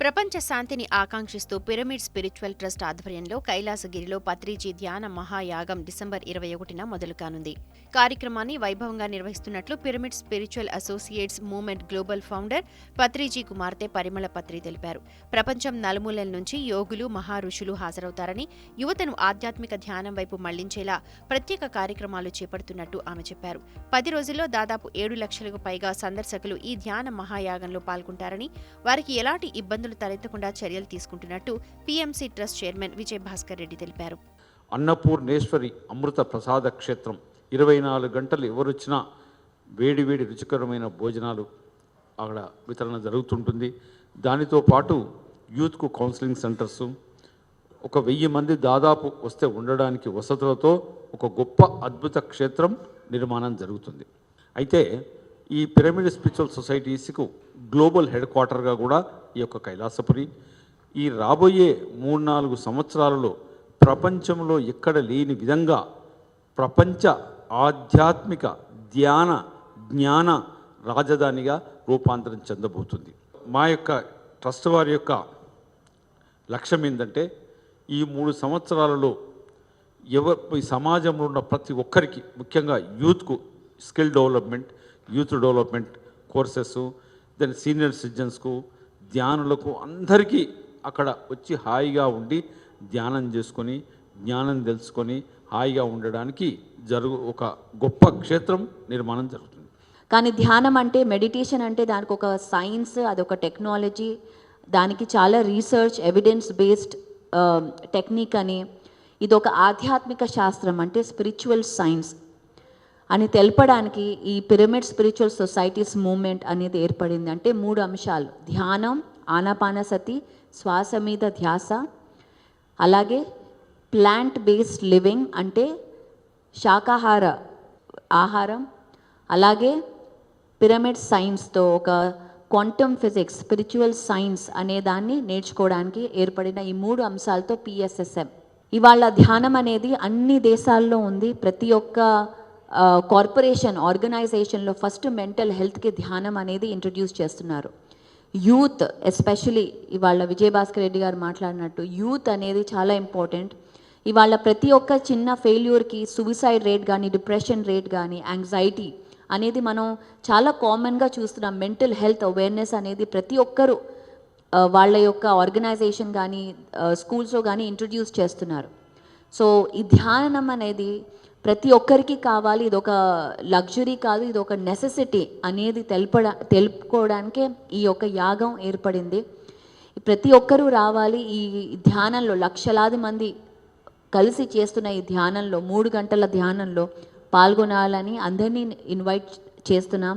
ప్రపంచ శాంతిని ఆకాంక్షిస్తూ పిరమిడ్ స్పిరిచువల్ ట్రస్ట్ ఆధ్వర్యంలో కైలాసగిరిలో పత్రిజీ ధ్యాన మహాయాగం డిసెంబర్ ఇరవై ఒకటిన మొదలు కానుంది. కార్యక్రమాన్ని వైభవంగా నిర్వహిస్తున్నట్లు pyramid spiritual associates movement global founder Patriji కుమార్తె పరిమళ పత్రి తెలిపారు. ప్రపంచం నలుమూలల నుంచి యోగులు మహా ఋషులు హాజరవుతారని యువతను ఆధ్యాత్మిక ధ్యానం వైపు మళ్ళించేలా ప్రత్యేక కార్యక్రమాలు చేపడుతున్నట్టు ఆమె చెప్పారు. పది రోజుల్లో దాదాపు ఏడు లక్షలకు పైగా సందర్శకులు ఈ ధ్యాన మహాయాగంలో పాల్గొంటారని వారికి ఎలాంటి ఇబ్బంది ఇబ్బందులు తలెత్తకుండా చర్యలు తీసుకుంటున్నట్టు PMC trust chairman Vijay Bhaskar Reddy తెలిపారు. అన్నపూర్ణేశ్వరి అమృత ప్రసాద క్షేత్రం ఇరవై నాలుగు గంటలు ఎవరొచ్చినా వేడి వేడి రుచికరమైన భోజనాలు అక్కడ వితరణ జరుగుతుంటుంది. దానితో పాటు యూత్కు కౌన్సిలింగ్ సెంటర్స్ ఒక వెయ్యి మంది దాదాపు వస్తే ఉండడానికి వసతులతో ఒక గొప్ప అద్భుత క్షేత్రం నిర్మాణం జరుగుతుంది. అయితే ఈ పిరమిడ్ స్పిరిచువల్ సొసైటీస్కు గ్లోబల్ హెడ్ క్వార్టర్గా కూడా ఈ యొక్క కైలాసపురి. ఈ రాబోయే మూడు నాలుగు సంవత్సరాలలో ప్రపంచంలో ఎక్కడ లేని విధంగా ప్రపంచ ఆధ్యాత్మిక ధ్యాన జ్ఞాన రాజధానిగా రూపాంతరం చెందబోతుంది. మా యొక్క ట్రస్ట్ వారి యొక్క లక్ష్యం ఏంటంటే ఈ మూడు సంవత్సరాలలో ఎవ ఈ సమాజంలో ఉన్న ప్రతి ఒక్కరికి ముఖ్యంగా యూత్కు skill development youth development courses then senior సిటిజన్స్కు ధ్యానులకు అందరికీ అక్కడ వచ్చి హాయిగా ఉండి ధ్యానం చేసుకొని జ్ఞానం తెలుసుకొని హాయిగా ఉండడానికి జరుగు ఒక గొప్ప క్షేత్రం నిర్మాణం జరుగుతుంది. కానీ ధ్యానం అంటే మెడిటేషన్ అంటే దానికి ఒక సైన్స్ అదొక టెక్నాలజీ దానికి చాలా రీసెర్చ్ ఎవిడెన్స్ బేస్డ్ టెక్నిక్ అని ఇది ఒక ఆధ్యాత్మిక శాస్త్రం అంటే స్పిరిచువల్ సైన్స్. అని తెలపడానికి ఈ పిరమిడ్ స్పిరిచువల్ సొసైటీస్ మూమెంట్ అనేది ఏర్పడింది. అంటే మూడు అంశాలు. ధ్యానం ఆనాపానసతి శ్వాస మీద ధ్యాస అలాగే ప్లాంట్ బేస్డ్ లివింగ్ అంటే శాకాహార ఆహారం అలాగే పిరమిడ్ సైన్స్తో ఒక క్వాంటమ్ ఫిజిక్స్ స్పిరిచువల్ సైన్స్ అనే దాన్ని నేర్చుకోవడానికి ఏర్పడిన ఈ మూడు అంశాలతో పిఎస్ఎస్ఎం ఇవాళ ధ్యానం అనేది అన్ని దేశాల్లో ఉంది. ప్రతి ఒక్క కార్పొరేషన్ ఆర్గనైజేషన్లో ఫస్ట్ మెంటల్ హెల్త్కి ధ్యానం అనేది ఇంట్రడ్యూస్ చేస్తున్నారు. యూత్ ఎస్పెషలీ ఇవాళ విజయభాస్కర్ రెడ్డి గారు మాట్లాడినట్టు యూత్ అనేది చాలా ఇంపార్టెంట్ ఇవాళ ప్రతి ఒక్క చిన్న ఫెయిల్యూర్కి సూసైడ్ రేట్ కానీ డిప్రెషన్ రేట్ కానీ యాంగ్జైటీ అనేది మనం చాలా కామన్గా చూస్తున్నాం. మెంటల్ హెల్త్ అవేర్నెస్ అనేది ప్రతి ఒక్కరూ వాళ్ళ యొక్క ఆర్గనైజేషన్ కానీ స్కూల్స్లో కానీ ఇంట్రడ్యూస్ చేస్తున్నారు. సో ఈ ధ్యానం అనేది ప్రతి ఒక్కరికి కావాలి. ఇది ఒక లగ్జరీ కాదు. ఇది ఒక నెసెసిటీ అనేది తెలుపడ తెలుపుకోవడానికే ఈ యొక్క యాగం ఏర్పడింది. ప్రతి ఒక్కరూ రావాలి. ఈ ధ్యానంలో లక్షలాది మంది కలిసి చేస్తున్న ఈ ధ్యానంలో మూడు గంటల ధ్యానంలో పాల్గొనాలని అందరినీ ఇన్వైట్ చేస్తున్నాం.